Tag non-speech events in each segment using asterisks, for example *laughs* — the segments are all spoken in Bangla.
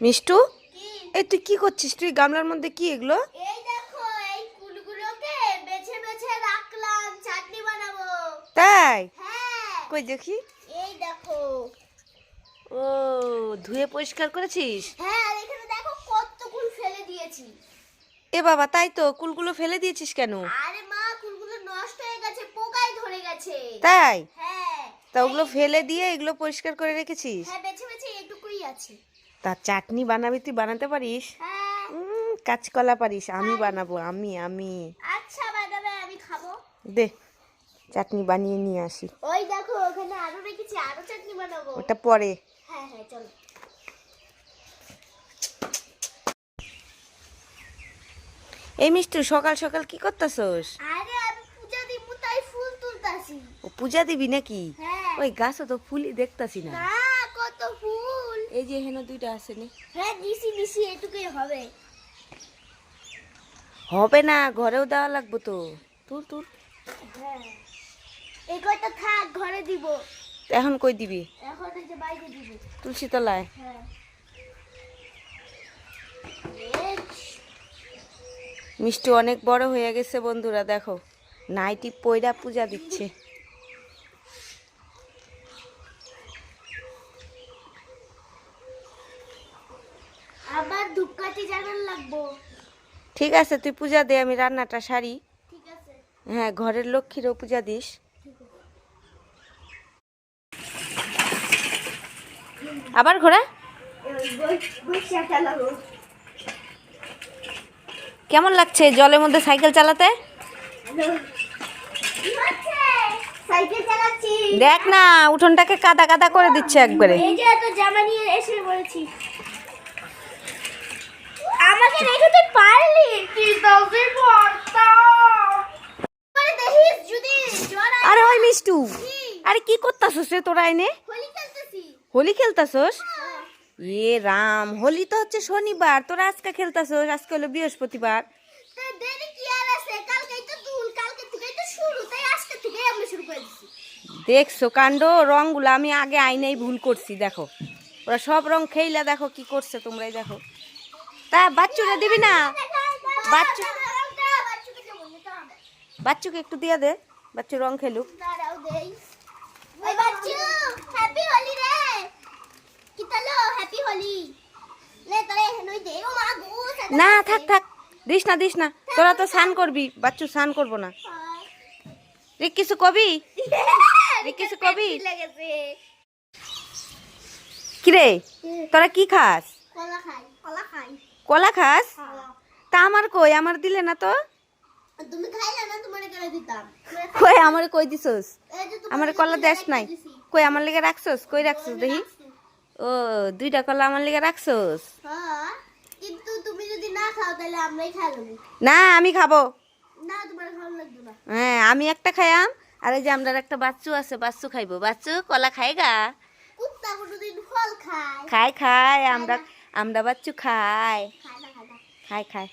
মিষ্টু? এই তুই কি করছিস? তুই গামলার মধ্যে কি এগুলো? তাই? হ্যাঁ। কই দেখি। এই দেখো। ও ধুয়ে পরিষ্কার করেছিস? হ্যাঁ আর এখানে দেখো কত কুল ফেলে দিয়েছি। এ বাবা তাই তো কুলগুলো ফেলে দিয়েছিস কেন? আরে মা কুলগুলো নষ্ট হয়ে গেছে পোকায় ধরে গেছে। তাই? হ্যাঁ। তা ওগুলো ফেলে দিয়ে এগুলো পরিষ্কার করে রেখেছিস? হ্যাঁ বেছে বেছে এটুকুই আছে। তা চাটনি বানাবি তুই বানাতে পারিস? হ্যাঁ। কাঁচকলা পারিস আমি বানাবো আমি আমি। আচ্ছা বানাবে আমি খাব। দে চাটনি বানিয়ে নিয়ে আসি। ওই দেখো ওখানে আরও রেখেছি আরও চাটনি বানাবো। ওটা পরে। হ্যাঁ হ্যাঁ চলো। এই মিষ্টু সকাল সকাল কি করতেছস? আরে আমি পূজা দিব তাই ফুল তুলতাছি। ও পূজা দিবি নাকি? হ্যাঁ। ওই গাছও তো ফুলই দেখতাছি না এই যে হেন দুইটা আছে নি। হ্যাঁ দিছি দিছি এটুকুই হবে। হবে না ঘরেও দেওয়া লাগবো তো। তুল তুল হ্যাঁ। এই কয়টা থাক ঘরে দিব। এখন কই দিবি? এখন এই যে বাইরে দিব। তুলসী তলায়। হ্যাঁ। মিষ্টি অনেক বড় হয়ে গেছে বন্ধুরা দেখো। নাইটি পয়রা পূজা দিচ্ছে আবার ধূপকাঠি জ্বালান লাগবো। ঠিক আছে তুই পূজা দে আমি রান্নাটা সারি। ঠিক আছে। হ্যাঁ ঘরের লক্ষ্মীরও পূজা দিস। আবার ঘোরা? কেমন লাগছে জলের মধ্যে সাইকেল চালাতে? দেখ না উঠোনটাকে কাদা কাদা করে দিচ্ছে একবারে। এই যে এত জামা নিয়ে এসে পড়েছি আমাকে রেখে তুই পারলি আরে ওই মিষ্টু। আরে কি করতাছস রে তোরা এনে? হোলি খেলতেছি। খেলতাছস? হ্যাঁ। এ রাম হোলি তো হচ্ছে শনিবার তোরা আজকে খেলতাছস? আজকে হলো বৃহস্পতিবার। তা দেরি কি আর আছে? কালকেই তো দুল কালকে থেকেই তো শুরু তাই আজকে থেকেই আমরা শুরু করে দিছি। দেখছ কাণ্ড রংগুলো আমি আগে আইনেই ভুল করছি দেখো। ওরা সব রং খেইলা দেখো কি করছে তোমরাই দেখো। তা বাচ্চুরা দিবি না। বাচ্চু বাচ্চুকে বাচ্চুকে একটু দিয়ে দে বাচ্চু রং খেলুক। না থাক থাক। দিস না দিস না। তোরা তো স্নান করবি। বাচ্চু স্নান করব না। রে কিছু কবি? *laughs* রে কিছু কবি কিরে? তোরা কি খাস? কলা খাই। কলা খাই। কলা খাস? তা আমার কই? আমার দিলে না তো? তুমি খাইলে না তোমার করে দিতাম? কই আমার কই দিছস? আমার কলা দেশ নাই। কই আমার লেগে রাখছস? কই রাখছস দেখি? ও দুইটা কলা আমার লেগে রাখছস? হ্যাঁ কিন্তু তুমি যদি না খাও তাহলে আমরাই খাইলাম না আমি খাব। না তোমার ভালো লাগবে না। হ্যাঁ আমি একটা খাইয়াম আর এই যে আমরা একটা বাচ্চু আছে বাচ্চু খাইবো। বাচ্চু কলা খাই গা কুত্তা কোনোদিন ফল খায়। খাই খাই আমরা আমরা বাচ্চু খাই। খায় খায় খাই খাই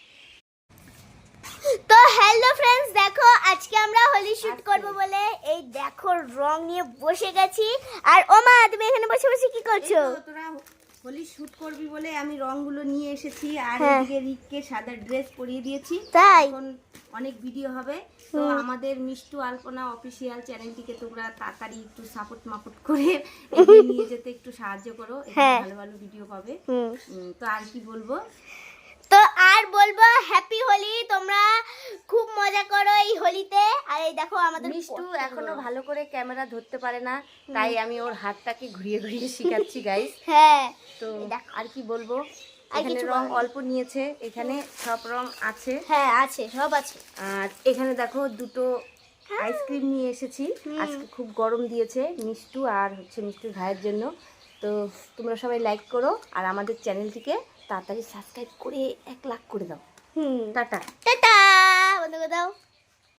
তো হ্যালো ফ্রেন্ডস দেখো আজকে আমরা হোলি শুট করব বলে। এই দেখো রং নিয়ে বসে গেছি। আর ওমা তুমি এখানে বসে বসে কি করছ? হোলি শুট করবি বলে আমি রংগুলো নিয়ে এসেছি আর হ্যাঁ। এদিকে রিককে সাদা ড্রেস পরিয়ে দিয়েছি। তাই? এখন অনেক ভিডিও হবে। তো আমাদের মিষ্টু আলপনা অফিসিয়াল চ্যানেলটিকে তোমরা তাড়াতাড়ি একটু সাপোর্ট মাপোর্ট করে এগিয়ে নিয়ে যেতে একটু সাহায্য করো। হ্যাঁ। ভালো ভালো ভিডিও পাবে। তো আর কি বলব তো আর বলব হ্যাপি হোলি তোমরা খুব মজা করো এই হোলিতে। আর এই দেখো আমাদের মিষ্টু এখনও ভালো করে ক্যামেরা ধরতে পারে না তাই আমি ওর হাতটাকে ঘুরিয়ে ঘুরিয়ে শিখাচ্ছি গাইস *laughs* হ্যাঁ। তো। আর কি বলব? এখানে রং অল্প নিয়েছে এখানে সব রং আছে। হ্যাঁ আছে সব আছে। আর এখানে দেখো দুটো আইসক্রিম নিয়ে এসেছি। আজকে খুব গরম দিয়েছে মিষ্টু আর হচ্ছে মিষ্টুর ভাইয়ের জন্য। তো তোমরা সবাই লাইক করো আর আমাদের চ্যানেলটিকে তাড়াতাড়ি সাবস্ক্রাইব করে এক লাখ করে দাও। হুম। টাটা। টাটা। বন্ধ করে দাও